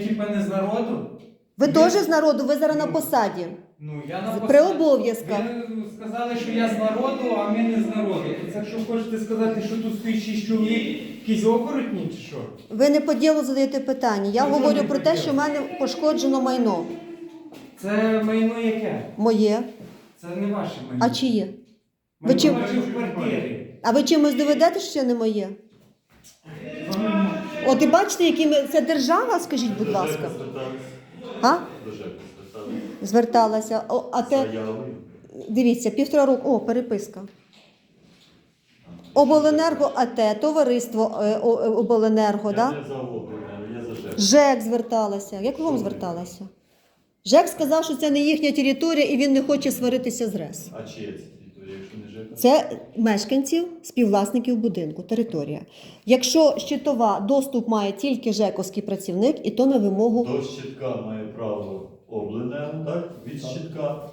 типа не з народу? Ви Ні. теж з народу, ви зараз на посаді. Ну, я на посаді. При обов'язках. Ви сказали, що я з народу, а ми не з народу. Це що хочете сказати, що тут стоїть шість чоловік, якісь оборотні чи що? Ви не по ділу задаєте питання. Я Чому говорю не про по те, ділу? що в мене пошкоджено майно. Це майно яке? Моє. Це не ваше майно. А чиє? Майно чим- ваше в квартирі. А ви чимось доведете, що це не моє? От і бачите, які ми. Це держава, скажіть, будь ласка. А? Зверталася. О, а те, дивіться, півтора року. О, переписка. Обленерго АТ, товариство е, о- е, Обленерго, Я да? не за обленерго, я за ЖЕК. ЖЕК зверталася. Як вам зверталася? ЖЕК сказав, що це не їхня територія і він не хоче сваритися з РЕС. А чиє це територія, якщо не ЖЕК? Це мешканців, співвласників будинку, територія. Якщо щитова доступ має тільки ЖЕКовський працівник, і то на вимогу До щитка має право обленерго, так? Від щитка.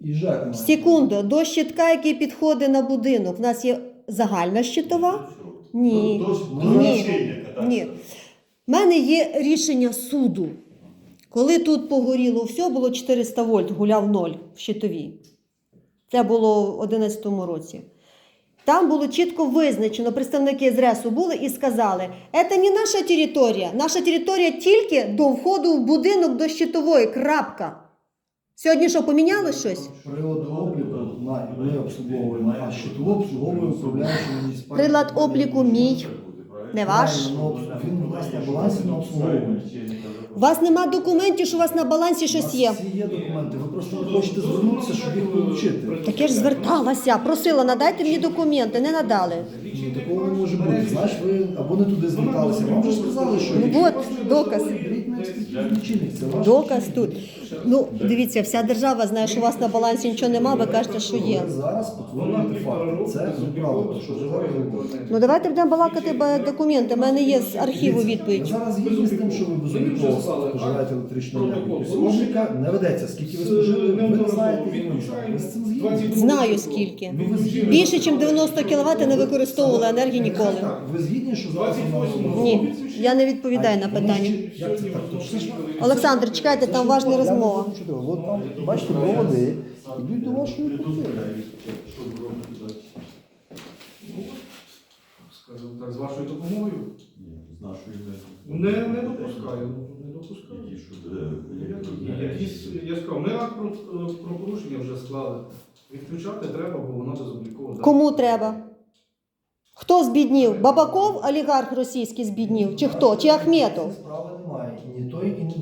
І ЖЕК має. секунду, до щитка, який підходить на будинок, в нас є загальна щитова. Ні. До, до, до Ні. лічильника, так? Ні. У мене є рішення суду. Коли тут погоріло все, було 400 вольт, гуляв ноль в щитовій. Це було в 2011 році. Там було чітко визначено, представники з РЕСу були і сказали, це не наша територія. Наша територія тільки до входу в будинок до щитової. Крапка. Сьогодні що, помінялось щось? Прилади обліку ми обслуговуємо, а щитову обслуговує управляючий муніципальний. Прилад обліку мій, не ваш. Він на балансі на обслуговування. У вас нема документів, що у вас на балансі щось є. Всі є документи. Ви просто не хочете звернутися, щоб їх отримати. Так я ж зверталася, просила, надайте мені документи, не надали. Ну, такого не може бути. Знаєш, ви або не туди зверталися. Вам вже сказали, що Ну, от, доказ. Беріть на експертизу лічильник. Це ваш Доказ тут. Ну, дивіться, вся держава знає, що у вас на балансі нічого нема, ви кажете, що є. Зараз потворюєте факти. Це неправда, що ви зараз. Ну давайте будемо балакати ба- документи. У мене є з архіву відповідь. зараз згідні з тим, що ви безумовно споживаєте електричну енергію. Тобто не ведеться. Скільки ви спожили, ви не знаєте і ми не знаємо. Ви з цим згідні? Знаю скільки. Ну, ви згідні? Більше, ніж 90 кВт не використовували енергії ніколи. Так, Ви згідні, що зараз вона... Ні, я не відповідаю на питання. Як це так? Олександр, чекайте, там важна розмова. От там, бачите, проводи йдуть до вашої квартири. скажімо так, з вашою допомогою. Ні, з нашої Не, не допускаю. Не допускаю. Які що, е, І Якісь, я сказав, ми акт про, про порушення вже склали. Відключати треба, бо воно безобліково. Кому треба? Хто збіднів? Бабаков, олігарх російський збіднів? Чи хто? Чи Ахметов? Справи немає. І ні той, і ні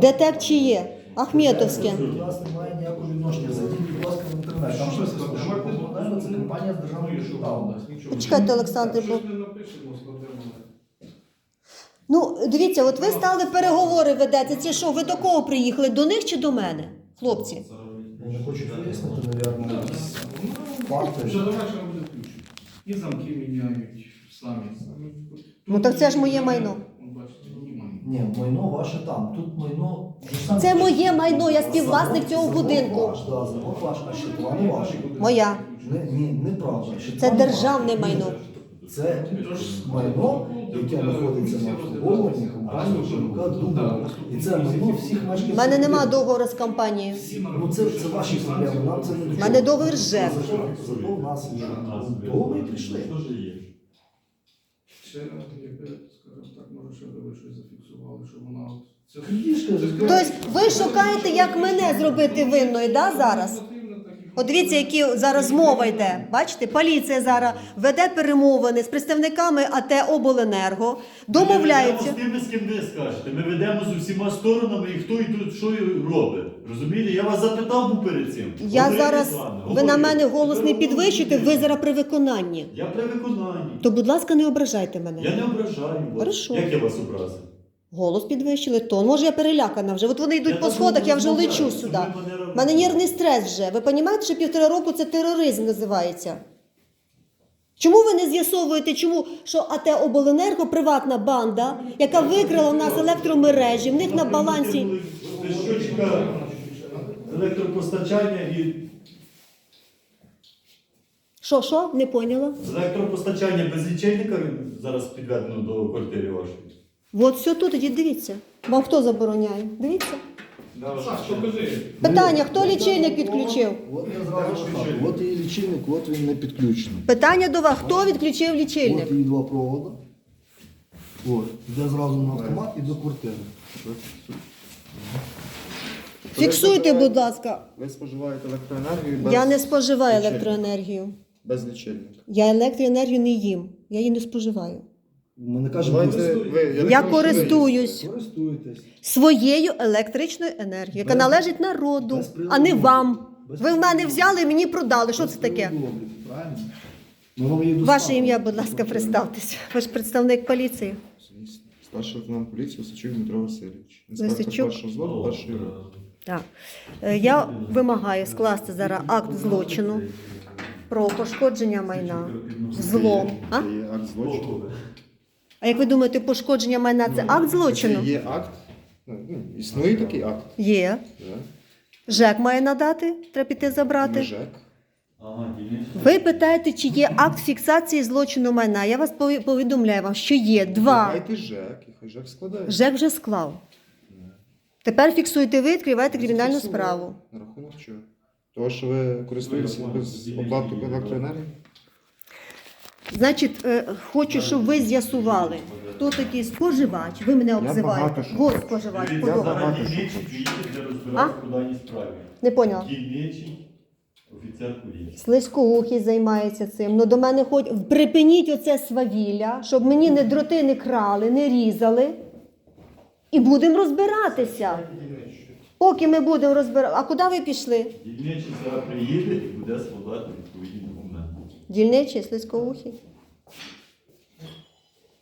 ДТЕК чи є? Ахметовське. У нас немає ніякого відношення. Зайдіть, будь ласка, в інтернет. Там щось написано, це компанія з державним капіталом. Почекайте, Олександр, бо-. Ну, дивіться, от ви стали переговори ведете. Це що, ви до кого приїхали? До них чи до мене? Хлопці? Я не хочу вияснити, мабуть, якісь факти. Вже до вечора буде включено. І замки міняють самі. Ну, так це ж моє майно. Ні майно. Ваше там. Тут майно. сам- Це моє майно, я співвласник цього будинку. Ваш, да, завод ваш, а щитова не ваша. Моя. Не, ні, неправда. Це не державне ваша. майно. Це майно, яке знаходиться на обслуговуванні компанії ЖМК Дубова. І це майно всіх мешканців. У мене нема будинку. договору з компанією. Ну це, це ваші проблеми, нам це не У мене договір з ЖЕК. Зато, зато в нас є. Того ми і прийшли. Ще, якби, скажімо так, може, ще би ви щось зафіксували, що вона от... Це Крадіжка, Тобто ви шукаєте, як мене зробити винною, да, зараз? От дивіться, які зараз мова йде. Бачите, поліція зараз веде перемовини з представниками АТ Обленерго, домовляються. Ми ведемо з тими, з ким ви скажете. Ми ведемо з усіма сторонами, і хто і тут що і робить. Розумієте? Я вас запитав був перед цим. Я зараз, з вами, ви на мене голос не підвищуєте, ви зараз при виконанні. Я при виконанні. То, будь ласка, не ображайте мене. Я не ображаю вас. Хорошо. Як я вас образив? Голос підвищили, тон. Може, я перелякана вже. От вони йдуть Я по так сходах, я вже лечу що сюди. ви мене У мене нервний стрес вже. Ви розумієте, що півтора року це тероризм називається? Чому ви не з'ясовуєте, чому що АТ Обленерго приватна банда, яка викрала в нас електромережі, в них на балансі. Ви щочка електропостачання і Що, що? Не поняла? електропостачання без лічильника зараз підведено до квартири вашої. От все тут, ідіть, дивіться. Вам хто забороняє? Дивіться. Саш, покажи. Питання, хто лічильник відключив? От я зразу кажу, от і лічильник, от він не підключений. Питання до вас, хто відключив лічильник? От і два провода. От, йде зразу на автомат і до квартири. Фіксуйте, будь ласка. Ви споживаєте електроенергію без, Я не споживаю лічильника. електроенергію. без лічильника. Я електроенергію не їм. Я її не споживаю. Ми не кажемо, Давайте ви ви Я електроенергію- користуюсь користуєтесь. своєю електричною енергією, яка Без- належить народу, без а не приладу. вам. Без Ви в мене приладу. взяли і мені продали. Що це таке? Правильно? Ми вам її Ваше доставимо. ім'я, будь ласка, представтеся. Ви ж представник поліції. Звісно. Старший лейтенант поліції Височук Дмитро Васильович. Інспектор першого взводу першої роти. Так. Е, Я вимагаю скласти зараз акт злочину про пошкодження майна, злом. А? Це є акт злочину. а як ви думаєте, пошкодження майна це акт злочину? Це є акт. Ну, ну, існує такий акт. Є. Да. ЖЕК має надати, треба піти забрати. ЖЕК. Ви питаєте, чи є акт фіксації злочину майна. Я вас пові- повідомляю вам, що є два. Дайте ЖЕК, і хай ЖЕК складає. ЖЕК вже склав. Тепер фіксуєте ви, відкриваєте кримінальну Зафіксували. справу. На рахунок чого? Того, що ви користуєтеся без оплати електроенергії? Значить, е, хочу, щоб ви з'ясували, хто такий споживач. Ви мене обзиваєте. багато що Го хочу. споживач. Дивіться, подобається. зараз дільничий приїде для розбиратися по даній справі. Не поняла. Дільничий офіцер поліції. Слизькоухий займається цим. Ну до мене хоч припиніть оце свавілля, щоб мені не дроти не крали, не різали. І будемо розбиратися. Поки ми будемо розбиратися. А куди ви пішли? Дільничий зараз приїде і буде складати відповідні документи. Дільничий, слизькоухий.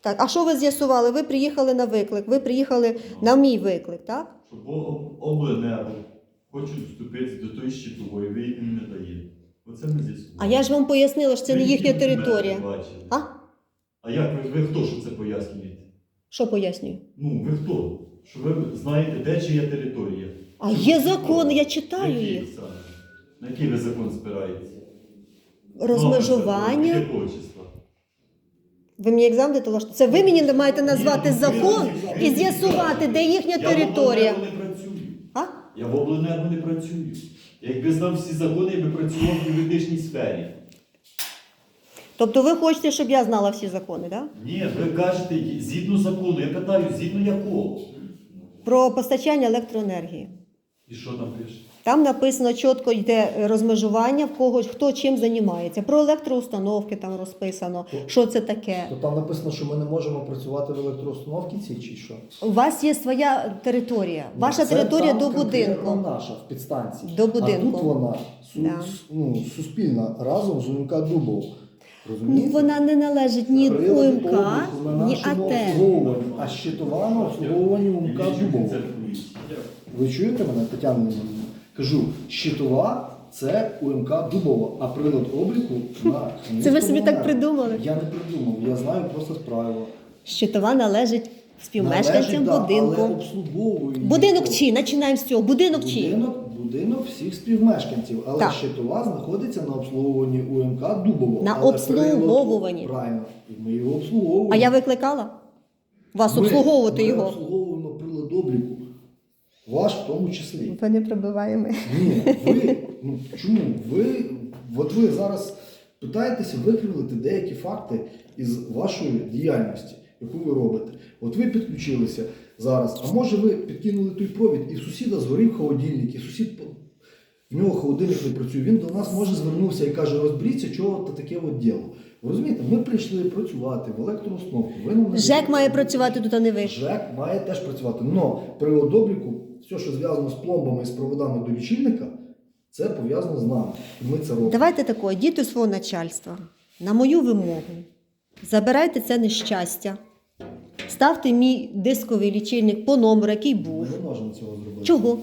Так, а що ви з'ясували? Ви приїхали на виклик, ви приїхали на мій виклик, так? Щоб об- обленерго хочуть вступити до тої щитової, ви їм не даєте. Оце ми з'ясували. А я ж вам пояснила, що це не їхня територія. А? А як ви, ви хто, що це пояснюєте? Що пояснюю? Ну, ви хто? Що ви знаєте, де чия територія? А Що є ви закони, я читаю Які їх. саме? На який ви закон спираєтеся? Розмежування. Ви мені екзамен дати влаштувати? Це ви мені маєте назвати закон і з'ясувати, де їхня Я в територія. обленерго не працюю. А? Я в обленерго не працюю. Якби знав всі закони, я би працював в юридичній сфері. Тобто ви хочете, щоб я знала всі закони, так? Ні, ви кажете, згідно закону. Я питаю, згідно якого? Про постачання електроенергії. І що там пише? Там написано чітко йде розмежування в когось, хто чим займається. Про електроустановки там розписано, що це таке. То там написано, що ми не можемо працювати в електроустановці цій чи що? У вас є своя територія. Ваша Це територія там до будинку. наша в підстанції. До будинку. А тут вона су, Да. ну, суспільна разом з УМК Дубов. Ну, Розумієте? вона не належить ні Прилади УМК, на ні нашому АТ. обслуговуванні, а щитова на обслуговуванні УМК Дільничний Дубов. Ви чуєте мене, Тетяна? Леонідівна? Кажу, щитова це УМК Дубова, а прилад обліку на Це ви собі так придумали? Я не придумав, я знаю просто правило. Щитова належить співмешканцям Належить, да, будинку. обслуговує Будинок хто? чий? Починаємо з цього. Будинок чий? Будинок, будинок всіх співмешканців, але Так. щитова знаходиться на обслуговуванні УМК Дубово. На Але обслуговуванні. прилад- Правильно, ми його обслуговуємо. А я викликала? Вас Ми- обслуговувати ми його. обслуговуємо прилад обліку. Ваш в тому числі. Ви не пробиваємо. Ні, ви ну чому? Ви от ви зараз питаєтеся викривити деякі факти із вашої діяльності, яку ви робите. От ви підключилися зараз. А може ви підкинули той провід, і в сусіда згорів холодильник, і сусід в нього холодильник не працює. Він до нас може звернувся і каже: розберіться, чого то таке от діло. Ви розумієте, ми прийшли працювати в електроустановку. Ви нам не ЖЕК має працювати тут, а не ви. ЖЕК має теж працювати. Но прилад обліку, все, що зв'язано з пломбами і з проводами до лічильника, це пов'язано з нами. І ми це робимо. Давайте такое, діти свого начальства, на мою вимогу, забирайте це нещастя, ставте мій дисковий лічильник по номеру, який Ми був. не можемо цього зробити. Чого?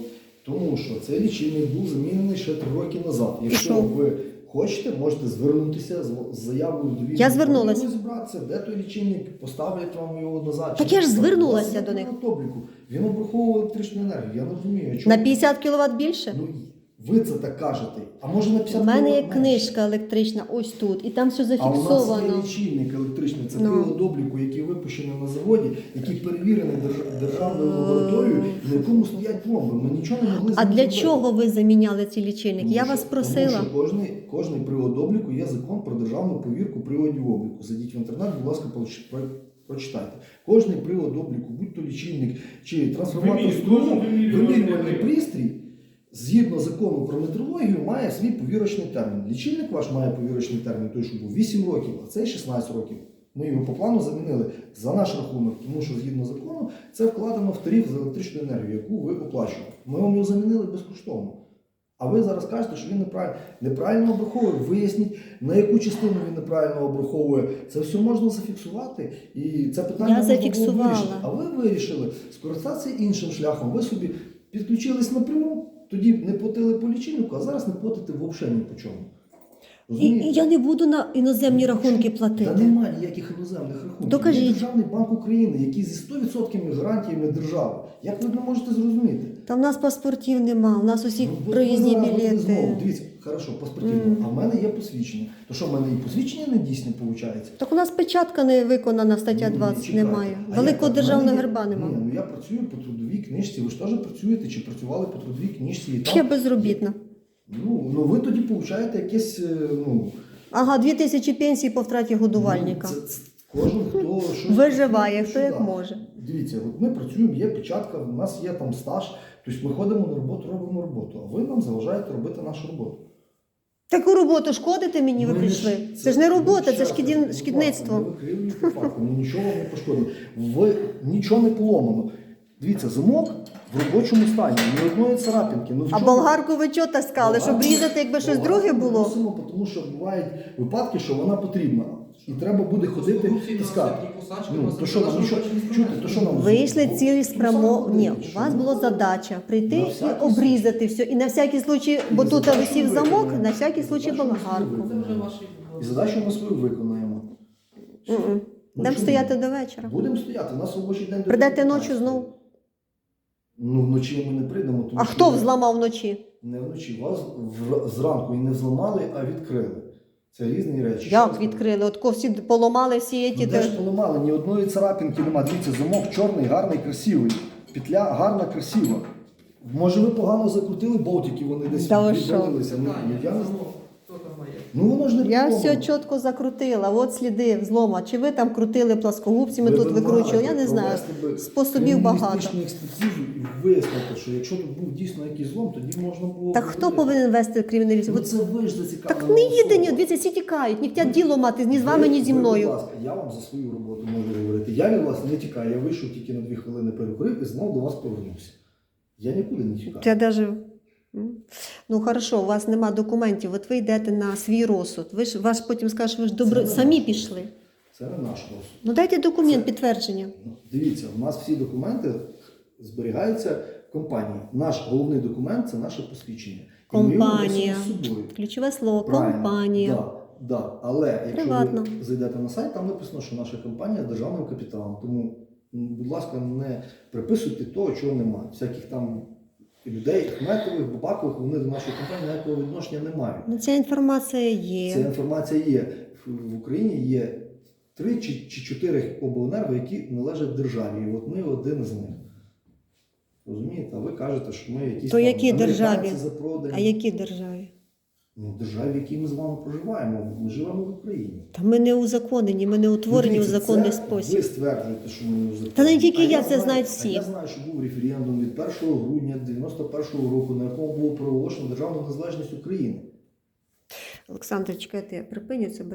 Тому що цей лічильник був замінений ще три роки назад. Якщо що? ви хочете, можете звернутися з, заявою до Я звернулась. Розібратися, де той лічильник, поставлять вам його назад. Так я ж звернулася до них. обліку. Він обраховував електричну енергію. Я не розумію. На чому- 50 кВт більше? Ну, ви це так кажете. А може на 50 У мене є книжка електрична ось тут, і там все А у нас є зафіксовано. лічильник електричний. Електричний, це Ну. прилад обліку, який випущений на заводі, який перевірений держ- державною лабораторією, на якому стоять пломби. Ми нічого не могли А для чого ви заміняли ці лічильники? Тому Я вас просила. Тому що кожний, кожний привод обліку є закон про державну повірку приводів обліку. Зайдіть в інтернет, будь ласка, прочитайте. Кожний привод обліку, будь то лічильник чи трансформатор струму, вимірювальний пристрій, згідно закону про метрологію, має свій повірочний термін. Лічильник ваш має повірочний термін, той, що був 8 років, а цей 16 років. Ми його по плану замінили за наш рахунок, тому що згідно закону це вкладено в тариф за електричну енергію, яку ви оплачували. Ми вам його замінили безкоштовно. А ви зараз кажете, що він неправильно, неправильно обраховує. Виясніть, на яку частину він неправильно обраховує. Це все можна зафіксувати. І це питання Я зафіксувала. вирішити. А ви вирішили скористатися іншим шляхом. Ви собі підключились напряму, тоді не платили по лічильнику, а зараз не платите взагалі ні по чому. І, і я не буду на іноземні рахунки платити. Та немає ніяких іноземних рахунків. Докажіть. Є Державний банк України, який зі 100% гарантіями держави. Як ви не можете зрозуміти? Та в нас паспортів нема, у нас усіх Ну, ви- проїзні ви зараз Знову. білети. Дивіться, хорошо, паспортів. А в мене є посвідчення. То що в мене і посвідчення не дійсне виходить? Так у нас печатка не виконана, стаття 20 чекайте. немає. А Великого як державного герба нема. Ні, ну я працюю по трудовій книжці. Ви ж теж працюєте чи працювали по трудовій книжці? І там, Я безробітна. Ну, ну ви тоді получаєте якесь, е, ну, Ага, дві тисячі пенсій по втраті годувальника. Ну, це, це кожен хто щось Виживає, хто як може. Дивіться, от ми працюємо, є печатка, у нас є там стаж, тобто ми ходимо на роботу, робимо роботу, а ви нам заважаєте робити нашу роботу. Таку роботу шкодите мені, ви Ми прийшли. ж- Це ж не робота, ну, це ласка, шкідництво. Не викривлюйте факти, ми нічого вам не пошкодили. Ви нічого не поломано. Дивіться, замок в робочому стані, ні одної царапинки. Ну, в А чому- болгарку ви чого таскали? Щоб Болгарку- різати, якби щось болгарку друге було? носимо, тому що бувають випадки, що вона потрібна. І треба буде ходити таскати. Ну, то що нам, нічого, чути, то що нам? Вийшли ну, цілі ну, спрямо. Ні, у вас була задача прийти На і всякий обрізати все. І на всякий случай, бо тут задачу висів замок, на всякий случай задачу ми болгарку. Це вже ваші. І задачу ми свою виконаємо. Ну, Будемо чому? стояти до вечора. Будемо стояти, у нас робочий день. до Прийдете 15. ночі знову. Ну, вночі ми не прийдемо. Тому А що хто ми- взламав вночі? Не вночі. Вас в- зранку і не взламали, а відкрили. Це різні речі. Як раз відкрили? От ко всі поламали всі Ну, ті. де ж поламали, ні одної царапинки немає. Дивіться, замок чорний, гарний, красивий. Петля гарна, красива. Може, ви погано закрутили болтики, вони десь Та ви що? Ну, я не знаю. замок, хто там має? Ну воно ж не Я все чітко закрутила. От сліди взлома. Чи ви там крутили пласкогубцями, Ви тут викручували? Я не знаю. Способів багато. експертизу і вияснити, що якщо тут був дійсно якийсь злом, тоді можна було. Так хто повинен вести криміналізм? Ну це ви ж зацікавлена Так не їде, ні, особа. дивіться, всі тікають, не хотять діло мати ні з вами, ні зі ви, мною. Будь ласка, я вам за свою роботу можу говорити. Я від вас не тікаю. Я вийшов тільки на дві хвилини перекурив і знову до вас повернувся. Я нікуди не тікаю. Я даже... Ну хорошо, у вас нема документів, от ви йдете на свій розсуд. Ви ж ваш потім скажете, ви ж добро не самі наш пішли. Це не наш розсуд. Ну дайте документ, Це- підтвердження. Ну, Дивіться, у нас всі документи зберігаються в компанії. Наш головний документ це наше посвідчення. І ми його Компанія. носимо з собою. Ключове слово Правильно. компанія. Да, да. Але якщо Приватно. ви зайдете на сайт, там написано, що наша компанія з державним капіталом. Тому, м, будь ласка, не приписуйте того, чого немає. Всяких там людей, хметових, бабакових, вони до нашої компанії ніякого відношення не мають. Ну ця інформація є. Ця інформація є. В- Україні є три чи, чи чотири обленерго, які належать державі. І от ми один з них. Розумієте? А ви кажете, що ми якісь То там які державі? А які державі? Ну, державі, в якій ми з вами проживаємо. Ми живемо в Україні. Та ми не узаконені, ми не утворені у Ну, законний це спосіб. Ви стверджуєте, що ми не узаконені. Та не тільки А я, це знаю- всі. Я знаю, що був референдум від 1 грудня 91 року, на якому було проголошено державну незалежність України. Олександр, чекайте, я припиню це без